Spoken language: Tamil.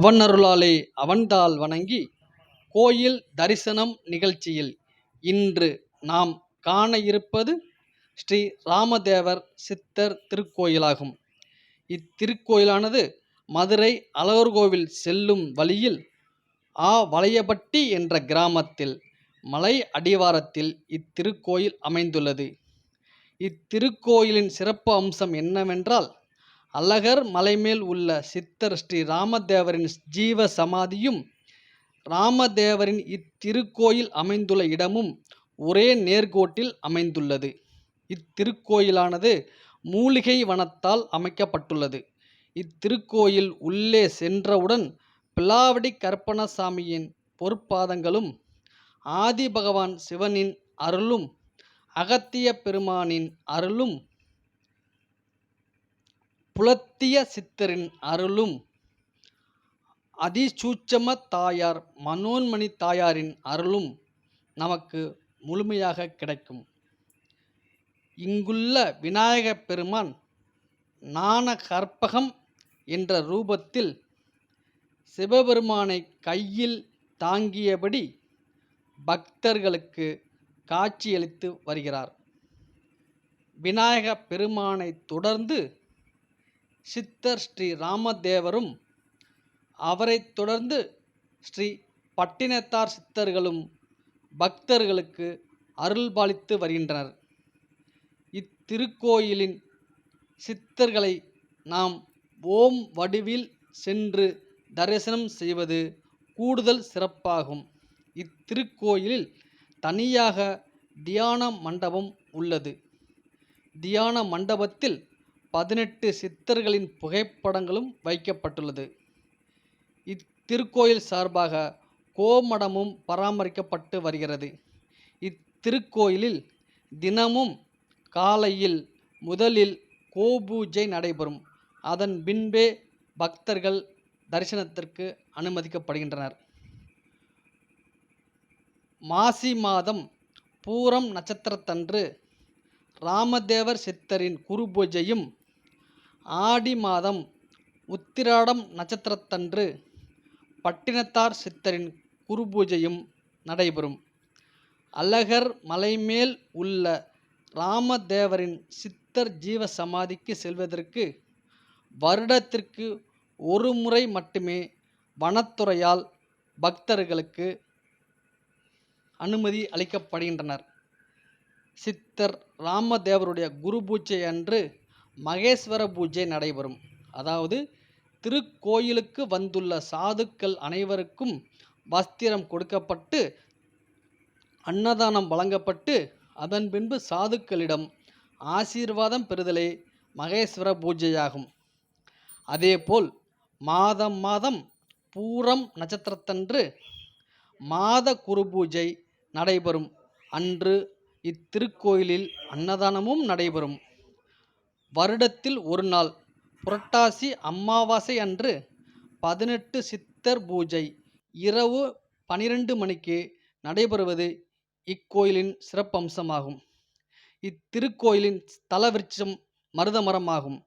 அவனருளாலே அவன்தாள் வணங்கி கோயில் தரிசனம் நிகழ்ச்சியில் இன்று நாம் காண இருப்பது ஸ்ரீ ராமதேவர் சித்தர் திருக்கோயிலாகும். இத்திருக்கோயிலானது மதுரை அழகர்கோவில் செல்லும் வழியில் ஆவலையபட்டி என்ற கிராமத்தில் மலை அடிவாரத்தில் இத்திருக்கோயில் அமைந்துள்ளது. இத்திருக்கோயிலின் சிறப்பு அம்சம் என்னவென்றால் அழகர் மலைமேல் உள்ள சித்தர் ஸ்ரீ ராமதேவரின் ஜீவ சமாதியும் ராமதேவரின் இத்திருக்கோயில் அமைந்துள்ள இடமும் ஒரே நேர்கோட்டில் அமைந்துள்ளது. இத்திருக்கோயிலானது மூலிகை வனத்தால் அமைக்கப்பட்டுள்ளது. இத்திருக்கோயில் உள்ளே சென்றவுடன் பிலாவடி கருப்பணசாமியின் பொற்பாதங்களும் ஆதிபகவான் சிவனின் அருளும் அகத்திய பெருமானின் அருளும் புலத்திய சித்தரின் அருளும் அதிசூட்சம தாயார் மனோன்மணி தாயாரின் அருளும் நமக்கு முழுமையாக கிடைக்கும். இங்குள்ள விநாயகப் பெருமான் ஞான கற்பகம் என்ற ரூபத்தில் சிவபெருமானை கையில் தாங்கியபடி பக்தர்களுக்கு காட்சியளித்து வருகிறார். விநாயக பெருமானை தொடர்ந்து சித்தர் ஸ்ரீ ராமதேவரும் அவரைத் தொடர்ந்து ஸ்ரீ பட்டினத்தார் சித்தர்களும் பக்தர்களுக்கு அருள்பாலித்து வருகின்றனர். இத்திருக்கோயிலின் சித்தர்களை நாம் ஓம் வடிவில் சென்று தரிசனம் செய்வது கூடுதல் சிறப்பாகும். இத்திருக்கோயிலில் தனியாக தியான மண்டபம் உள்ளது. தியான மண்டபத்தில் பதினெட்டு சித்தர்களின் புகைப்படங்களும் வைக்கப்பட்டுள்ளது. இத்திருக்கோயில் சார்பாக கோமடமும் பராமரிக்கப்பட்டு வருகிறது. இத்திருக்கோயிலில் தினமும் காலையில் முதலில் கோபூஜை நடைபெறும். அதன் பின்பே பக்தர்கள் தரிசனத்திற்கு அனுமதிக்கப்படுகின்றனர். மாசி மாதம் பூரம் நட்சத்திரத்தன்று ராமதேவர் சித்தரின் குரு பூஜையும் ஆடி மாதம் உத்திராடம் நட்சத்திரத்தன்று பட்டினத்தார் சித்தரின் குரு பூஜையும் நடைபெறும். அழகர் மலைமேல் உள்ள ராமதேவரின் சித்தர் ஜீவ சமாதிக்கு செல்வதற்கு வருடத்திற்கு ஒரு முறை மட்டுமே வனத்துறையால் பக்தர்களுக்கு அனுமதி அளிக்கப்படுகின்றனர். சித்தர் ராமதேவருடைய குரு பூஜை அன்று மகேஸ்வர பூஜை நடைபெறும். அதாவது திருக்கோயிலுக்கு வந்துள்ள சாதுக்கள் அனைவருக்கும் வஸ்திரம் கொடுக்கப்பட்டு அன்னதானம் வழங்கப்பட்டு அதன் பின்பு சாதுக்களிடம் ஆசீர்வாதம் பெறுதலே மகேஸ்வர பூஜையாகும். அதேபோல் மாதம் மாதம் பூரம் நட்சத்திரத்தன்று மாத குரு பூஜை நடைபெறும். அன்று இத்திருக்கோயிலில் அன்னதானமும் நடைபெறும். வருடத்தில் ஒரு நாள் புரட்டாசி அமாவாசை அன்று பதினெட்டு சித்தர் பூஜை. இரவு பனிரெண்டு மணிக்கு நடைபெறுவது இக்கோயிலின் சிறப்பம்சமாகும். இத்திருக்கோயிலின் ஸ்தல விருட்சம் மருதமரமாகும்.